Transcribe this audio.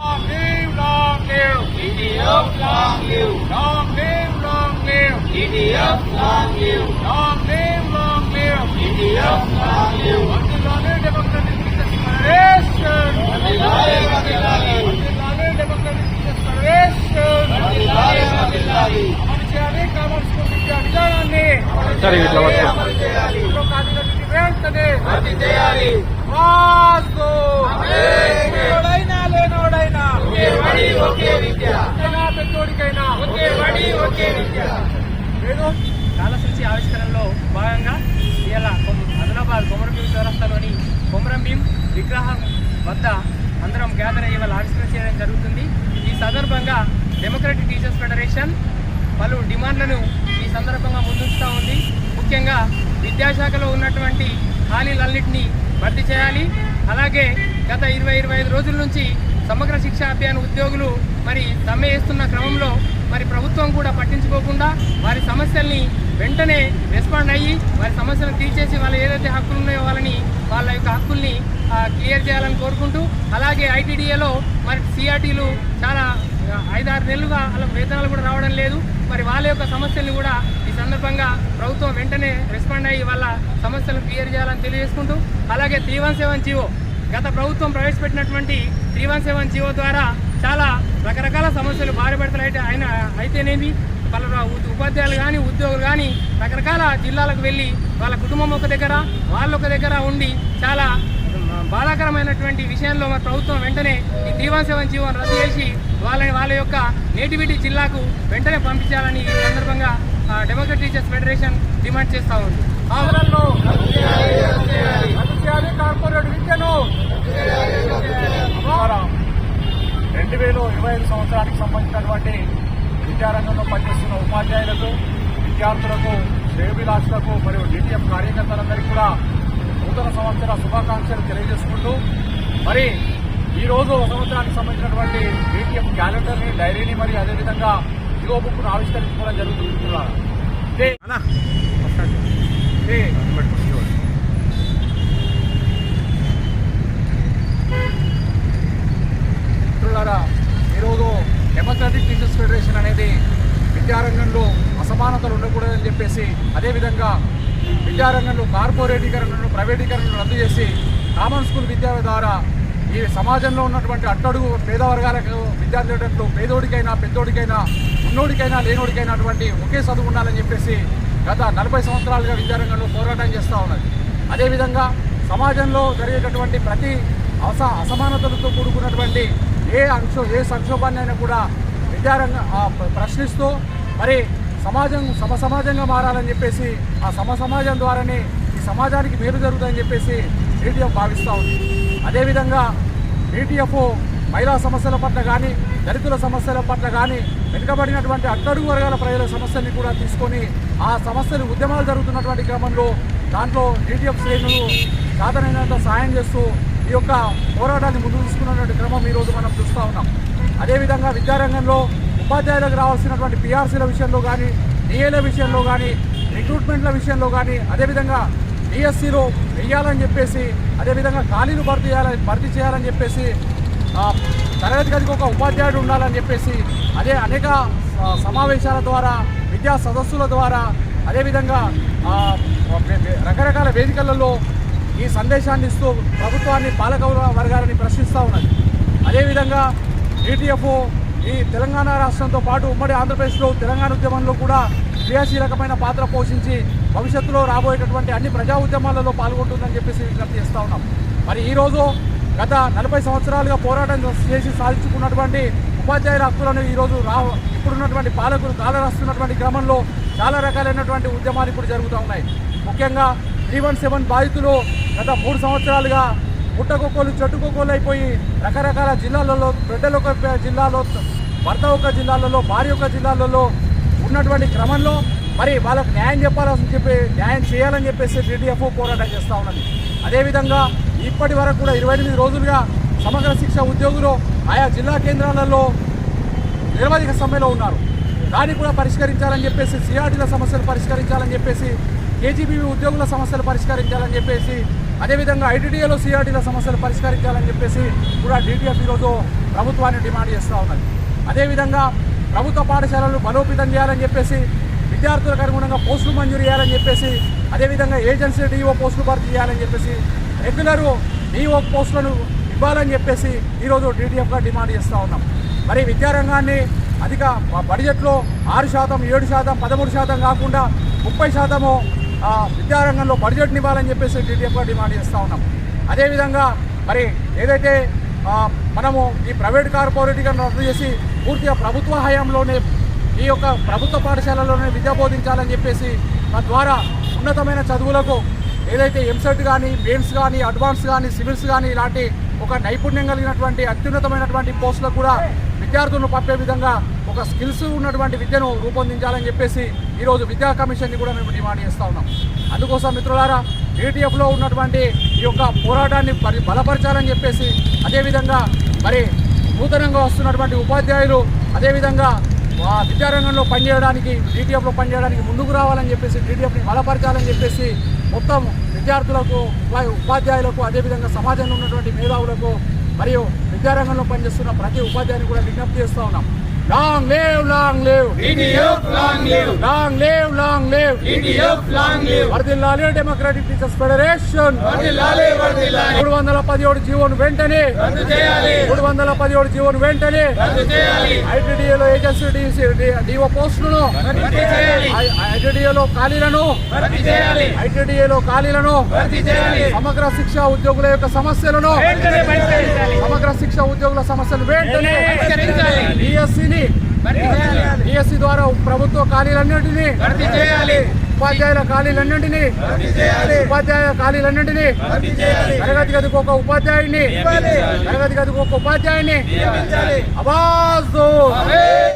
Long live, long live. EDF long live. Long live, long live. EDF long live. Long live, long live. EDF long live. వర్ధిల్లాలి democratic teachers federation. వర్ధిల్లాలి, వర్ధిల్లాలి. వర్ధిల్లాలి democratic teachers federation. వర్ధిల్లాలి, వర్ధిల్లాలి. అమలు చేయాలి common school విద్యా విధానాన్ని సరే, ఇట్లా పట్టుకో. అమలు చేయాలి. ఇందులో ఖాళీలన్నిటి వెంటనే భర్తీ చేయాలి. వాసు. బడి, ఒకే విద్య. పెద్దోడికైనా పెద్దోడికైనా ఒకే బడి, ఒకే విద్య. నేను కాలసూచి ఆవిష్కరణలో భాగంగా ఇలా కొమ్- ఆదిలాబాద్ కొమరంభీం చౌరస్తాలోని కొమరంభీం విగ్రహం వద్ద అందరం గ్యాదర్ అయ్యి ఇవాళ ఆవిష్కరణ చేయడం జరుగుతుంది ఈ సందర్భంగా డెమోక్రటిక్ టీచర్స్ ఫెడరేషన్ పలు డిమాండ్లను ఈ సందర్భంగా ముందుంచుతూ ఉంది ముఖ్యంగా విద్యాశాఖలో ఉన్నటువంటి ఖాళీలన్నింటినీ భర్తీ చేయాలి అలాగే గత ఇరవై ఇరవై ఐదు రోజుల నుంచి సమగ్ర శిక్షా అభియాన్ ఉద్యోగులు మరి సమ్మె చేస్తున్న క్రమంలో మరి ప్రభుత్వం కూడా పట్టించుకోకుండా వారి సమస్యల్ని వెంటనే రెస్పాండ్ అయ్యి వారి సమస్యలను తీర్చేసి వాళ్ళ ఏదైతే హక్కులు ఉన్నాయో వాళ్ళని వాళ్ళ యొక్క హక్కుల్ని క్లియర్ చేయాలని కోరుకుంటూ అలాగే ఐటీడీఏలో మరి సిఆర్టీలు చాలా ఐదారు నెలలుగా వాళ్ళ వేతనాలు కూడా రావడం లేదు. మరి వాళ్ళ యొక్క సమస్యల్ని కూడా ఈ సందర్భంగా ప్రభుత్వం వెంటనే రెస్పాండ్ అయ్యి వాళ్ళ సమస్యలను క్లియర్ చేయాలని తెలియజేసుకుంటూ అలాగే త్రీ వన్ సెవెన్ జీవో గత ప్రభుత్వం ప్రవేశపెట్టినటువంటి త్రీ వన్ సెవెన్ జీవో ద్వారా చాలా రకరకాల సమస్యలు భారీ అయితే ఆయన అయితేనేమి? వాళ్ళ ఉ- ఉపాధ్యాయులు కానీ ఉద్యోగులు కానీ రకరకాల జిల్లాలకు వెళ్ళి వాళ్ళ కుటుంబం ఒక దగ్గర వాళ్ళ ఒక దగ్గర ఉండి చాలా బాధాకరమైనటువంటి విషయంలో మన ప్రభుత్వం వెంటనే ఈ త్రీవన్ సెవెన్ జీవో రద్దు చేసి వాళ్ళని వాళ్ళ యొక్క నేటివిటీ జిల్లాకు వెంటనే పంపించాలని ఈ సందర్భంగా డెమోక్రటిక్ టీచర్స్ ఫెడరేషన్ డిమాండ్ చేస్తూ ఉంది. ఆవరణలో చేయాలి కార్పొరేట్ విద్యను. రెండు వేల ఇరవై ఐదు సంవత్సరానికి సంబంధించినటువంటి విద్యారంగంలో పనిచేస్తున్న ఉపాధ్యాయులకు విద్యార్థులకు శ్రేయోభిలాషులకు మరియు డిటిఎఫ్ కార్యకర్తలందరికీ కూడా నూతన సంవత్సర శుభాకాంక్షలు తెలియజేసుకుంటూ మరి ఈ రోజు ఒక సంవత్సరానికి సంబంధించినటువంటి డిటిఎఫ్ క్యాలెండర్ని డైరీని మరియు అదేవిధంగా జియో బుక్ను ఆవిష్కరించుకోవడం జరుగుతుంది మిత్రులారా. ఇదే ఇదే మిత్రులారా ఈరోజు డెమోక్రటిక్ టీచర్స్ ఫెడరేషన్ అనేది విద్యారంగంలో అసమానతలు ఉండకూడదని చెప్పేసి అదేవిధంగా విద్యారంగంలో కార్పొరేటీకరణను ప్రైవేటీకరణను రద్దు చేసి కామన్ స్కూల్ విద్య ద్వారా ఈ సమాజంలో ఉన్నటువంటి అట్టడుగు పేద వర్గాలకు విద్యార్థులకు పేదోడికైనా పెద్దోడికైనా ఉన్నోడికైనా లేనోడికైనా అటువంటి ఒకే చదువు ఉండాలని చెప్పేసి గత నలభై సంవత్సరాలుగా విద్యారంగంలో పోరాటం చేస్తూ ఉన్నది. అదేవిధంగా సమాజంలో జరిగేటటువంటి ప్రతి అస అసమానతలతో కూడుకున్నటువంటి ఏ అంశం ఏ సంక్షోభాన్ని అయినా కూడా విద్యారంగ ప్రశ్నిస్తూ మరి సమాజం సమ సమాజంగా మారాలని చెప్పేసి ఆ సమ సమాజం ద్వారానే ఈ సమాజానికి మేలు జరుగుతుందని చెప్పేసి ఏటీఎఫ్ భావిస్తూ ఉంది. అదేవిధంగా ఏటీఎఫ్ మహిళా సమస్యల పట్ల కానీ దళితుల సమస్యల పట్ల కానీ వెనుకబడినటువంటి అట్టడుగు వర్గాల ప్రజల సమస్యల్ని కూడా తీసుకొని ఆ సమస్యలు ఉద్యమాలు జరుగుతున్నటువంటి క్రమంలో దాంట్లో ఏటీఎఫ్ శ్రేణులు సాధనైనంత సాయం చేస్తూ ఈ యొక్క పోరాటాన్ని ముందు తీసుకున్నటువంటి క్రమం ఈరోజు మనం చూస్తూ ఉన్నాం. అదేవిధంగా విద్యారంగంలో ఉపాధ్యాయులకు రావాల్సినటువంటి పిఆర్సీల విషయంలో కానీ డిఏల విషయంలో కానీ రిక్రూట్మెంట్ల విషయంలో కానీ అదేవిధంగా డిఎస్సిలో వెయ్యాలని చెప్పేసి అదేవిధంగా ఖాళీలు భర్తీ చేయాలని భర్తీ చేయాలని చెప్పేసి తరగతి గదికి ఒక ఉపాధ్యాయుడు ఉండాలని చెప్పేసి అదే అనేక సమావేశాల ద్వారా విద్యా సదస్సుల ద్వారా అదేవిధంగా రకరకాల వేదికలలో ఈ సందేశాన్ని ఇస్తూ ప్రభుత్వాన్ని పాలక వర్గాలని ప్రశ్నిస్తూ ఉన్నది. అదేవిధంగా ఈటీఎఫ్ ఈ తెలంగాణ రాష్ట్రంతో పాటు ఉమ్మడి ఆంధ్రప్రదేశ్లో తెలంగాణ ఉద్యమంలో కూడా క్రియాశీలకమైన పాత్ర పోషించి భవిష్యత్తులో రాబోయేటటువంటి అన్ని ప్రజా ఉద్యమాలలో పాల్గొంటుందని చెప్పేసి విజ్ఞప్తి చేస్తూ ఉన్నాం. మరి ఈరోజు గత నలభై సంవత్సరాలుగా పోరాటం చేసి సాధించుకున్నటువంటి ఉపాధ్యాయుల హక్కులను ఈరోజు రా ఇప్పుడున్నటువంటి పాలకులు కాలరాస్తున్నటువంటి క్రమంలో చాలా రకాలైనటువంటి ఉద్యమాలు ఇప్పుడు జరుగుతూ ఉన్నాయి. ముఖ్యంగా త్రీ వన్ సెవెన్ బాధితులు గత మూడు సంవత్సరాలుగా పుట్టకొక్కలు చెట్టుకొక్కలు అయిపోయి రకరకాల జిల్లాలలో బిడ్డలు ఒక జిల్లాలో భర్త ఒక జిల్లాలలో భార్య ఒక జిల్లాలలో ఉన్నటువంటి క్రమంలో మరి వాళ్ళకు న్యాయం చెప్పాలని చెప్పి న్యాయం చేయాలని చెప్పేసి టీడీఎఫ్ పోరాటం చేస్తూ ఉన్నది. అదేవిధంగా ఇప్పటి వరకు కూడా ఇరవై ఎనిమిది రోజులుగా సమగ్ర శిక్ష ఉద్యోగులు ఆయా జిల్లా కేంద్రాలలో నిరవధిక సమ్మెలో ఉన్నారు. దాన్ని కూడా పరిష్కరించాలని చెప్పేసి సిఆర్టీల సమస్యలు పరిష్కరించాలని చెప్పేసి కేజీబీ ఉద్యోగుల సమస్యలు పరిష్కరించాలని చెప్పేసి అదేవిధంగా ఐటీడీఏలో సిఆర్టీల సమస్యలు పరిష్కరించాలని చెప్పేసి కూడా డీటీఎఫ్ ఈరోజు ప్రభుత్వాన్ని డిమాండ్ చేస్తూ ఉన్నది. అదేవిధంగా ప్రభుత్వ పాఠశాలలు బలోపేతం చేయాలని చెప్పేసి విద్యార్థులకు అనుగుణంగా పోస్టులు మంజూరు చేయాలని చెప్పేసి అదేవిధంగా ఏజెన్సీ డిఓ పోస్టులు భర్తీ చేయాలని చెప్పేసి రెగ్యులర్ డిఓ పోస్టులను ఇవ్వాలని చెప్పేసి ఈరోజు డీటీఎఫ్గా డిమాండ్ చేస్తూ ఉన్నాం. మరి విద్యారంగాన్ని అధిక బడ్జెట్లో ఆరు శాతం ఏడు శాతం పదమూడు శాతం కాకుండా ముప్పై శాతము విద్యారంగంలో బడ్జెట్ని ఇవ్వాలని చెప్పేసి టీడీఎఫ్గా డిమాండ్ చేస్తూ ఉన్నాం. అదేవిధంగా మరి ఏదైతే మనము ఈ ప్రైవేట్ కార్పొరేటీకరణ రద్దు చేసి పూర్తిగా ప్రభుత్వ హయాంలోనే ఈ యొక్క ప్రభుత్వ పాఠశాలలోనే విద్య బోధించాలని చెప్పేసి తద్వారా ఉన్నతమైన చదువులకు ఏదైతే ఎంసెట్ కానీ మెయిన్స్ కానీ అడ్వాన్స్ కానీ సివిల్స్ కానీ ఇలాంటి ఒక నైపుణ్యం కలిగినటువంటి అత్యున్నతమైనటువంటి పోస్టులకు కూడా విద్యార్థులను పంపే విధంగా ఒక స్కిల్స్ ఉన్నటువంటి విద్యను రూపొందించాలని చెప్పేసి ఈరోజు విద్యా కమిషన్ని కూడా మేము డిమాండ్ చేస్తూ ఉన్నాం. అందుకోసం మిత్రులారా ఏటీఎఫ్లో ఉన్నటువంటి ఈ యొక్క పోరాటాన్ని మరి బలపరచాలని చెప్పేసి అదేవిధంగా మరి నూతనంగా వస్తున్నటువంటి ఉపాధ్యాయులు అదేవిధంగా విద్యారంగంలో పనిచేయడానికి డీటీఎఫ్లో పనిచేయడానికి ముందుకు రావాలని చెప్పేసి డీటీఎఫ్ని బలపరచాలని చెప్పేసి మొత్తం విద్యార్థులకు ఉపాధ్యాయులకు అదేవిధంగా సమాజంలో ఉన్నటువంటి మేధావులకు మరియు విద్యారంగంలో పనిచేస్తున్న ప్రతి ఉపాధ్యాయుని కూడా విజ్ఞప్తి చేస్తూ ఉన్నాం. Long live long live DDF long live. Long live long live DDF long live. వర్దిల్లాలి డెమోక్రాటిక్ టీచర్స్ ఫెడరేషన్ వర్ధిల్లాలి, వర్ధిల్లాలి. మూడు వందల పదిహేడు జీవోను వెంటనే. రద్దు చేయాలి. మూడు వందల పదిహేడు జీవోను వెంటనే. రద్దు చేయాలి. ఐటీడీఏలో ఏజెన్సీ డిఓ పోస్టులను భర్తీ చేయాలి. ఐటీడీఏలో ఖాళీలను భర్తీ చేయాలి. ఐటీడీఏలో ఖాళీలను భర్తీ చేయాలి. సమగ్ర శిక్ష ఉద్యోగుల యొక్క సమస్యలను సమగ్ర శిక్ష ఉద్యోగుల సమస్యలు వెంటనే. డిఎస్సిని డిఎస్సి ద్వారా ప్రభుత్వ ఖాళీలన్నింటినీ భర్తీ చేయాలి. ఉపాధ్యాయుల ఖాళీలన్నింటినీ ఉపాధ్యాయ ఖాళీలన్నింటినీ తరగతి గదికి ఒక ఉపాధ్యాయుడిని ఇవ్వాలి. తరగతి గదికి ఒక ఉపాధ్యాయుడిని దో అవే